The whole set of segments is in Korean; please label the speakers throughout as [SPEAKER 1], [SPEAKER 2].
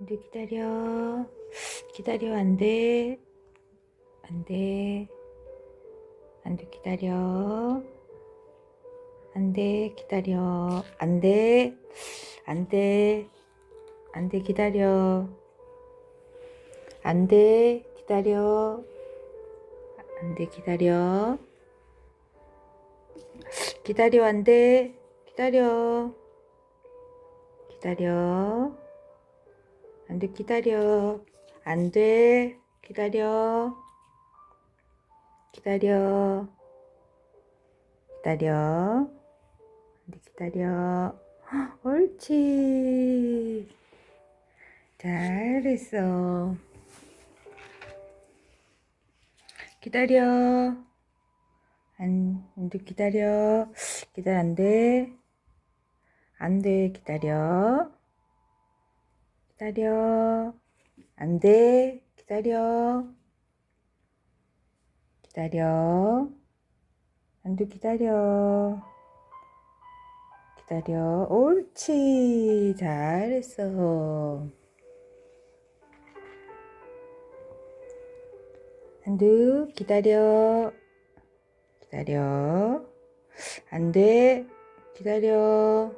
[SPEAKER 1] 안돼 기다려. 기다려 안돼. 안돼. 안돼 기다려. 안돼 기다려. 안돼. 안돼. 안돼 기다려. 안돼 기다려. 안돼 기다려. 기다려 안돼. 기다려. 기다려 안 돼 기다려. 안 돼 기다려. 기다려. 기다려. 안 돼 기다려. 헉, 옳지. 잘했어. 기다려. 안, 안 돼 기다려. 기다려 안 돼. 안 돼 기다려 기다려. 안 돼. 기다려. 기다려. 안돼 기다려. 기다려. 옳지. 잘했어. 안돼 기다려. 기다려. 안 돼 기다려.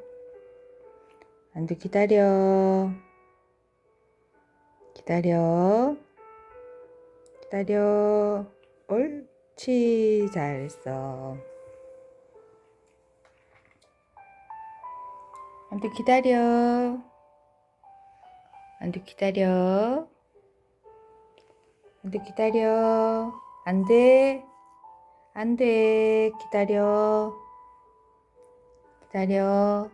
[SPEAKER 1] 안돼 기다려 기다려. 기다려. 옳지. 잘했어 안돼 기다려. 안돼 기다려. 안돼 기다려. 안돼. 안돼. 기다려. 기다려